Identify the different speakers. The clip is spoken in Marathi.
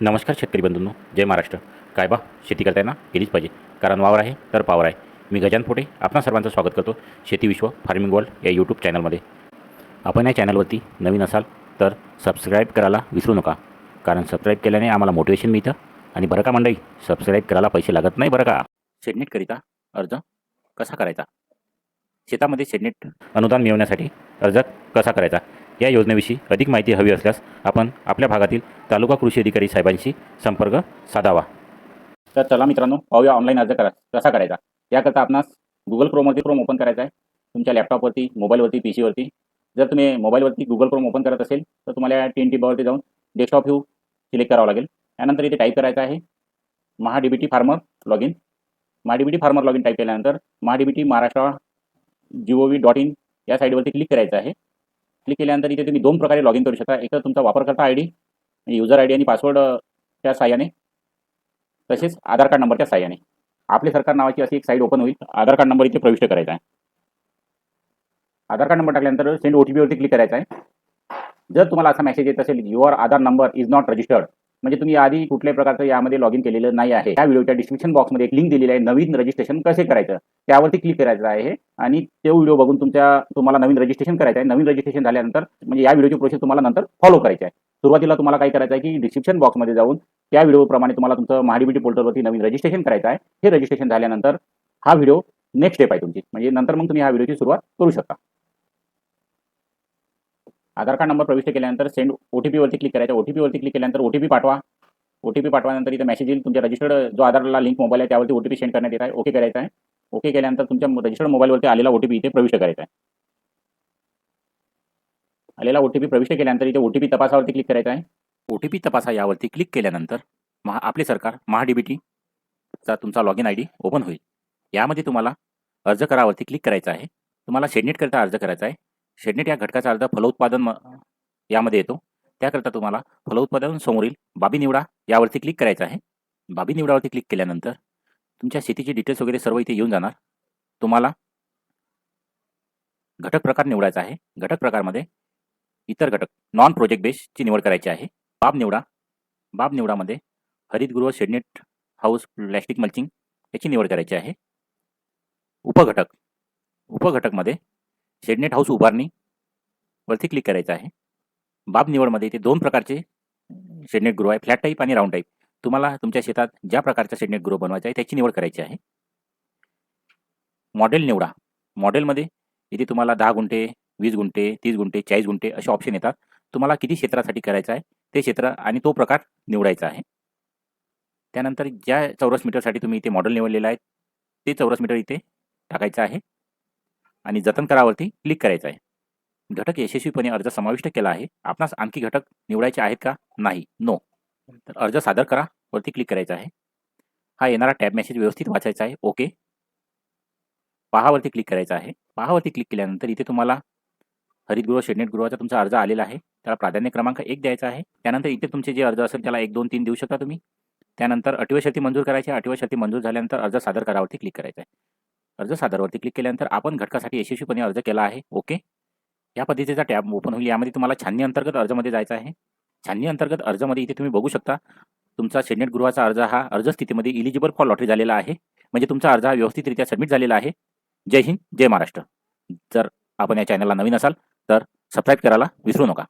Speaker 1: नमस्कार शेतकरी बंधूंनो जय महाराष्ट्र. काय बा शेती करताना केलीच पाहिजे. कारण वावर आहे तर पावर आहे. मी गजान फोटे आपणा सर्वांचं स्वागत करतो शेती विश्व फार्मिंग वर्ल्ड या यूट्यूब चॅनलमध्ये. आपण या चॅनलवरती नवीन असाल तर सबस्क्राईब करायला विसरू नका. कारण सबस्क्राईब केल्याने आम्हाला मोटिवेशन मिळतं आणि बरं का मंडळी सबस्क्राईब करायला पैसे लागत नाही बरं का? शेडनेटकरिता अर्ज कसा करायचा? शेतामध्ये शेडनेट अनुदान मिळवण्यासाठी अर्ज कसा करायचा? या योजनेविषयी अधिक माहिती हवी असल्यास आपण आपल्या भागातील तालुका कृषी अधिकारी साहेबांशी संपर्क साधावा. तर चला मित्रांनो पाहूया ऑनलाईन अर्ज करा कसा करायचा? याकरता आपणास गुगल क्रोमवरती क्रोम ओपन करायचा आहे. तुमच्या लॅपटॉपवरती मोबाईलवरती पी सीवरती जर तुम्ही मोबाईलवरती गुगल क्रोम ओपन करत असेल तर तुम्हाला टी एन टीबावरती जाऊन डेस्कटॉप व्ह्यू सिलेक्ट करावं लागेल. त्यानंतर इथे टाईप करायचं आहे Maha D B T farmer log in Maha D B T farmer log in type केल्यानंतर Maha D B T Maharashtra G O V dot in या साईडवरती क्लिक करायचं आहे. क्लिक केल्यानंतर इथे तुम्ही दोन प्रकारे लॉग इन करू शकता. एक तर तुमचा वापरकर्ता I D user I D आणि पासवर्डच्या साह्याने. तसेच आधार कार्ड नंबरच्या साह्याने. आपले सरकार नावाची अशी एक साईट ओपन होईल. आधार कार्ड नंबर इथे प्रविष्ट करायचा आहे. आधार कार्ड नंबर टाकल्यानंतर सेंड ओ टी पीवरती क्लिक करायचा आहे. जर तुम्हाला असा मेसेज येत असेल your Aadhaar number is not registered म्हणजे तुम्ही आधी कुठल्याही प्रकारचं यामध्ये लॉग इन केलेलं नाही आहे. त्या व्हिडिओच्या डिस्क्रिप्शन बॉक्समध्ये एक लिंक दिलेली आहे नवीन रजिस्ट्रेशन कसे करायचं? त्यावरती क्लिक करायचं आहे आणि तो व्हिडिओ बघून तुमच्या तुम्हाला नवीन रजिस्ट्रेशन करायचं आहे. नवीन रजिस्ट्रेशन झाल्यानंतर म्हणजे या व्हिडिओची प्रोसेस तुम्हाला नंतर फॉलो करायची आहे. सुरुवातीला तुम्हाला काय करायचं आहे की डिस्क्रिप्शन बॉक्समध्ये जाऊन त्या व्हिडिओप्रमाणे तुम्हाला तुमचं महाडीबीटी पोर्टलवरती नवीन रजिस्ट्रेशन करायचं आहे. हे रजिस्ट्रेशन झाल्यानंतर हा व्हिडिओ नेक्स्ट स्टेप आहे तुमची. म्हणजे नंतर मग तुम्ही ह्या व्हिडिओची सुरुवात करू शकता. आधार कार्ड नंबर प्रविष्ट केल्यानंतर सेंड ओ टी पीवरती क्लिक करायचं. ओ टी पीवरती क्लिक केल्यानंतर ओ टी पी पाठवा. ओ टी पी पाठवानंतर इथे मेसेज येईल. तुमच्या रजिस्टर्ड जो आधारला लिंक मोबाईल आहे त्यावरती ओ टी पी सेंड करण्यात येत आहे. ओके करायचं आहे. ओके केल्यानंतर तुमच्या रजिस्टर्ड मोबाईलवरती आलेला ओ टी पी इथे प्रविष्ट करायचा आहे. आलेला ओ टी पी प्रविष्ट केल्यानंतर इथे ओ टी पी तपासावरती क्लिक करायचं आहे. ओ टी पी तपासा यावरती क्लिक केल्यानंतर महा आपले सरकार महा डी बी टीचा तुमचा log in I D open होईल. यामध्ये तुम्हाला अर्ज करावरती क्लिक करायचा आहे. तुम्हाला शेडनेटकरिता अर्ज करायचा आहे. शेडनेट या घटकाचा अर्थ फलोत्पादन यामध्ये येतो. त्याकरता तुम्हाला फलोत्पादन समोरील बाबी निवडा यावरती क्लिक करायचं आहे. बाबी निवडावरती क्लिक केल्यानंतर तुमच्या शेतीचे डिटेल्स वगैरे सर्व इथे येऊन जाणार. तुम्हाला घटक प्रकार निवडायचा आहे. घटक प्रकारमध्ये इतर घटक नॉन प्रोजेक्ट बेसची निवड करायची आहे. बाब निवडा. बाब निवडामध्ये हरितगृह शेडनेट हाऊस प्लॅस्टिक मल्चिंग याची निवड करायची आहे. उपघटक. उपघटकमध्ये शेडनेट हाऊस उभारणी वरती क्लिक करायचं आहे. बाब निवडमध्ये इथे दोन प्रकारचे शेडनेट ग्रो आहे. फ्लॅट टाईप आणि राऊंड टाईप तुम्हाला तुमच्या शेतात ज्या प्रकारचा शेडनेट ग्रो बनवायचा आहे त्याची निवड करायची आहे. मॉडेल निवडा. मॉडेलमध्ये इथे तुम्हाला दहा गुंठे वीस गुंठे तीस गुंठे चाळीस गुंठे असे ऑप्शन येतात. तुम्हाला किती क्षेत्रासाठी करायचं आहे ते क्षेत्र आणि तो प्रकार निवडायचा आहे. त्यानंतर ज्या चौरस मीटरसाठी तुम्ही इथे मॉडेल निवडलेलं आहे ते चौरस मीटर इथे टाकायचं आहे. आणि जतन करावरती क्लिक करायचं आहे. घटक यशस्वीपणे अर्ज समाविष्ट केला आहे. आपणास आणखी घटक निवडायचे आहेत का? नाही. नो तर अर्ज सादर करा. वरती क्लिक करायचा आहे. हा येणारा टॅब मेसेज व्यवस्थित वाचायचा आहे. ओके पहावरती क्लिक करायचा आहे. पहावरती क्लिक केल्यानंतर इथे तुम्हाला हरितगृह शेडनेट गृहाचा तुमचा अर्ज आलेला आहे. त्याला प्राधान्य क्रमांक एक द्यायचा आहे. त्यानंतर इथे तुमचे जे अर्ज असेल त्याला एक दोन तीन देऊ शकता तुम्ही. त्यानंतर अटीव शर्ती मंजूर करायची अटीव शर्ती मंजूर झाल्यानंतर अर्ज सादर करावरती क्लिक करायचं आहे. अर्ज सादरवरती क्लिक केल्यानंतर आपण घटकासाठी यशस्वीपणे अर्ज केला आहे. ओके या पद्धतीचा टॅब ओपन होईल. यामध्ये तुम्हाला छाननी अंतर्गत अर्जमध्ये जायचं आहे. छाननी अंतर्गत अर्जमध्ये इथे तुम्ही बघू शकता तुमचा सेनेट गृहाचा अर्ज हा अर्ज स्थितीमध्ये इलिजिबल फॉर लॉटरी झालेला आहे. म्हणजे तुमचा अर्ज हा व्यवस्थितरित्या सबमिट झालेला आहे. जय हिंद जय महाराष्ट्र. जर आपण या चॅनलला नवीन असाल तर सबस्क्राईब करायला विसरू नका.